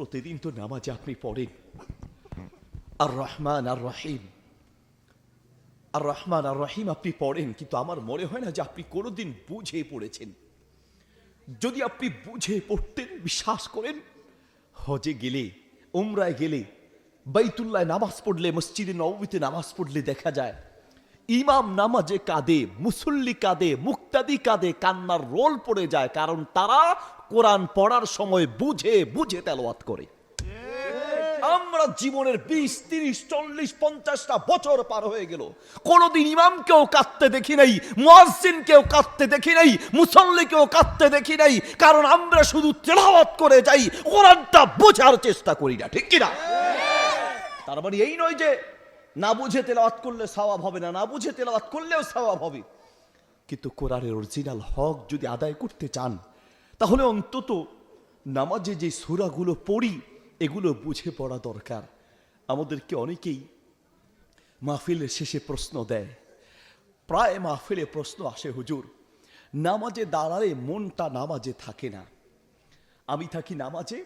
প্রতিদিন তো নামাজে আপনি পড়েন। আর রহমান আর রহিম আর রহমান আর রহিম আপনি পড়েন, কিন্তু আমার মনে হয় না যে আপনি কোনোদিন বুঝে পড়েছেন। যদি আপনি বুঝে পড়তেন, বিশ্বাস করেন, হজে গেলে, উমরায় গেলে, বাইতুল্লায় নামাজ পড়লে, মসজিদে নবমীতে নামাজ পড়লে দেখা যায় ইমাম নামাজে কাঁদে, মুসল্লি কাঁদে, মুক্তাদি কাঁদে, কান্নার রোল পড়ে যায়, কারণ তারা কোরআন পড়ার সময় বুঝে বুঝে তেলাওয়াত করে। আমরা জীবনের বিশ, তিরিশ, চল্লিশ, পঞ্চাশটা বছর পার হয়ে গেল। কোনোদিন ইমামকেও কাঁদতে দেখি নাই, মুয়াজ্জিনকেও কাঁদতে দেখি নাই, মুসল্লিকেও কাঁদতে দেখি নাই, কারণ আমরা শুধু তেলাওয়াত করে যাই, কোরআনটা বোঝার চেষ্টা করি না, ঠিক কিনা তার মানে এই নয় যে না বুঝে তেলাওয়াত করলে সওয়াব হবে না না বুঝে তেলাওয়াত করলেও সওয়াব হবে। কিন্তু কোরআনের অরিজিনাল হক যদি আদায় করতে চান, তাহলে অন্তত নামাজে যে সূরাগুলো পড়ি, এগুলো বুঝে পড়া দরকার। আমাদেরকে অনেকেই মাহফিলের শেষে প্রশ্ন দেয়। প্রায় মাহফিলে প্রশ্ন আসে, হুজুর, নামাজে দাঁড়ালে মনটা নামাজে থাকে না। আমি থাকি নামাজে,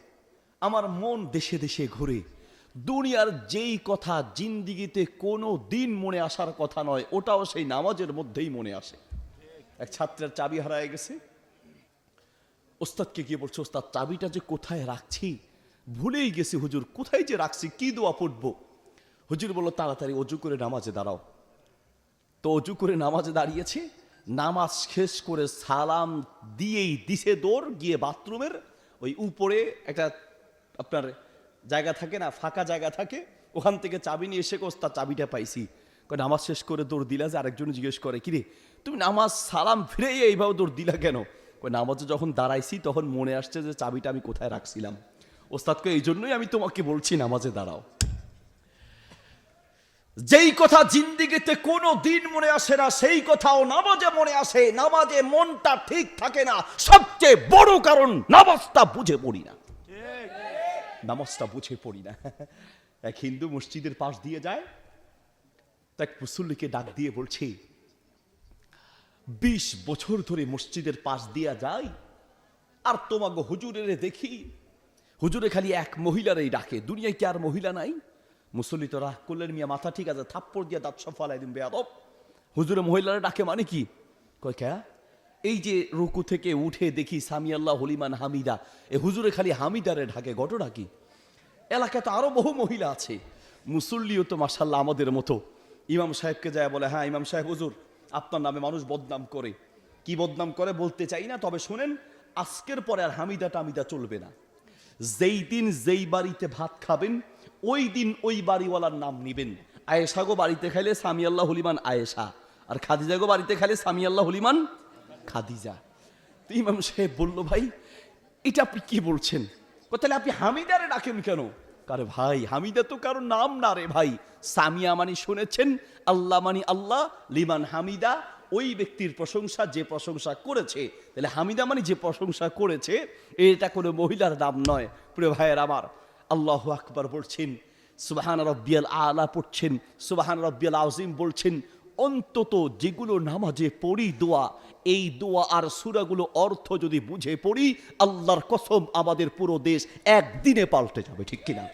আমার মন দেশে দেশে ঘুরে। দুনিয়ার যেই কথা জিন্দিগিতে কোনো দিন মনে আসার কথা নয়, ওটাও সেই নামাজের মধ্যেই মনে আসে। এক ছাত্রের চাবি হারায় গেছে। ওস্তাদকে গিয়ে বলছে, ওস্তাদ, চাবিটা যে কোথায় রাখছি? ভুলেই গেছি হুজুর, কোথায় যে রাখছি? কি দোয়া পড়ব? হুজুর বলল, তাড়াতাড়ি অজু করে নামাজে দাঁড়াও। তো অজু করে নামাজে দাঁড়িয়েছে। নামাজ শেষ করে সালাম দিয়েই দিছে দৌড়, গিয়ে বাথরুমের ওই উপরে একটা আপনার জায়গা থাকে না, ফাঁকা জায়গা থাকে, ওখান থেকে চাবি নিয়ে এসে কোস্তা চাবিটা পাইছি। কয়, নামাজ শেষ করে দৌড় দিলা যে আরেকজন জিজ্ঞেস করে, কিরে, তুমি নামাজ সালাম ফিরে এইভাবে দৌড় দিলা কেন? নামাজে যখন দাঁড়াইছি তখন মনে আসছে যে চাবিটা আমি কোথায় রাখছিলাম। ওস্তাদকে এই জন্যই আমি তোমাকে বলছি নামাজে দাঁড়াও। যেই কথা জিন্দিগিতে কোনো দিন মনে আসে না, সেই কথাও নামাজে মনে আসে। নামাজে মনটা ঠিক থাকে না। সবচেয়ে বড় কারণ নামাজটা বুঝে পড়ি না। নামাজটা বুঝে পড়ি না। এক হিন্দু মসজিদের পাশ দিয়ে যায় এক মুসল্লিকে ডাক দিয়ে বলছি, বিশ বছর ধরে মসজিদের পাশ দিয়া যায় আর তোমাকে হুজুরের দেখি। হুজুরে খালি এক মহিলারই ডাকে, দুনিয়ায় কি আর মহিলা নাই? মুসল্লি তো রাগ করলেন, মিয়া, মাথা ঠিক আছে, থাপ্পড় দিয়ে দাঁত সব ফালাই বেয়াদব। হুজুরে মহিলারা ডাকে মানে কি? কয় ক্যা এই যে রুকু থেকে উঠে দেখি সামি আল্লাহ হলিমান হামিদা, এ হুজুরে খালি হামিদারে ঢাকে, ঘটনা কি? এলাকায় তো আরও বহু মহিলা আছে। মুসল্লিও তো মাসাল্লাহ আমাদের মতো। ইমাম সাহেবকে যায় বলে হ্যাঁ ইমাম সাহেব, হুজুর, আপনার নামে মানুষ বদনাম করে। কি বদনাম করে বলতে চাই না, তবে শোনেন, আজকের পরে আর হামিদা টামিদা চলবে না। যেই দিন যেই বাড়িতে ভাত খাবেন, ওই দিন ওই বাড়িওয়ালার নাম নিবেন। আয়েশা গো বাড়িতে খাইলে সামি আল্লাহ হলিমান আয়েশা, আর খাদিজা গো বাড়িতে খাইলে সামি আল্লাহ হলিমান খাদিজা। তো ইমাম সাহেব বলল, ভাই, এটা আপনি কি বলছেন? তাহলে আপনি হামিদারে ডাকেন কেন? কারে ভাই, হামিদা তো কারও নাম না রে ভাই। সামিয়া মানি শুনেছেন, আল্লাহ মানি আল্লাহ, লিমান হামিদা, ওই ব্যক্তির প্রশংসা যে প্রশংসা করেছে। তাহলে হামিদা মানে যে প্রশংসা করেছে, এটা কোনো মহিলার নাম নয়, প্রিয় ভাইয়ের আমার। আল্লাহ আকবার বলছেন, সুবাহান রব্বিয়াল আলা পড়ছেন, সুবাহান রব্বিয়াল আজিম বলছেন অন্তত যেগুলো নামাজে পড়ি দোয়া, এই দোয়া আর সুরাগুলো অর্থ যদি বুঝে পড়ি, আল্লাহর কসম আমাদের পুরো দেশ একদিনে পাল্টে যাবে, ঠিক কিনা?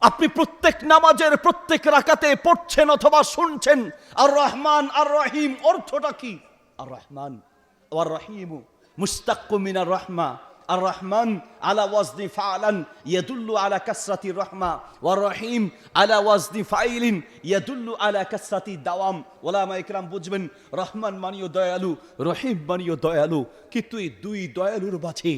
আপনি প্রত্যেক নামাজের প্রত্যেক রাকাতে পড়ছেন অথবা শুনছেন আর রহমান আর রহিম অর্থটা কি? আর রহমান আর রহিম মুস্তাক্কু রহমা আর রহমান আলা ওয়াজদি ফালান ইয়াদুল্লু আলা কাসরাতি রহমা ওয়ার রহিম আলা ওয়াজদি ফাইলিন ইয়াদুল্লু আলা কাসরাতি দাওয়াম ওলামা ইকরাম বুঝবেন, রহমান মানিও দয়ালু, রহিম মানিও দয়ালু, কিন্তু এই দুই দয়ালুর মাঝে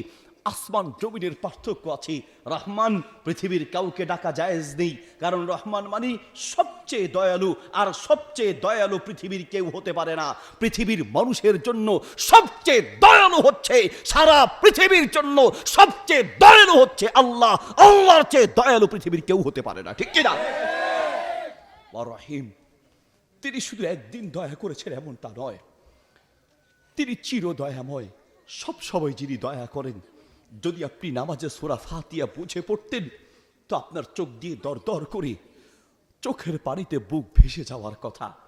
আসমান জমিনের পার্থক্য আছে। রহমান পৃথিবীর কাউকে ডাকা জায়েজ নেই। কারণ রহমান মানে সবচেয়ে দয়ালু, আর সবচেয়ে দয়ালু পৃথিবীর কেউ হতে পারে না। পৃথিবীর মানুষের জন্য সবচেয়ে দয়ালু হচ্ছে সারা পৃথিবীর জন্য সবচেয়ে দয়ালু হচ্ছে আল্লাহ। আল্লাহর চেয়ে দয়ালু পৃথিবীর কেউ হতে পারে না। ঠিক কিনা রহিম, তিনি শুধু একদিন দয়া করেছেন এমনটা নয়। তিনি চির দয়াময় সব সময় যিনি দয়া করেন যদি আপনি নামাজে সোরা ফাতিয়া বুঝে পড়তেন, তো আপনার চোখ দিয়ে দর দর করে চোখের পানিতে বুক ভেসে যাওয়ার কথা।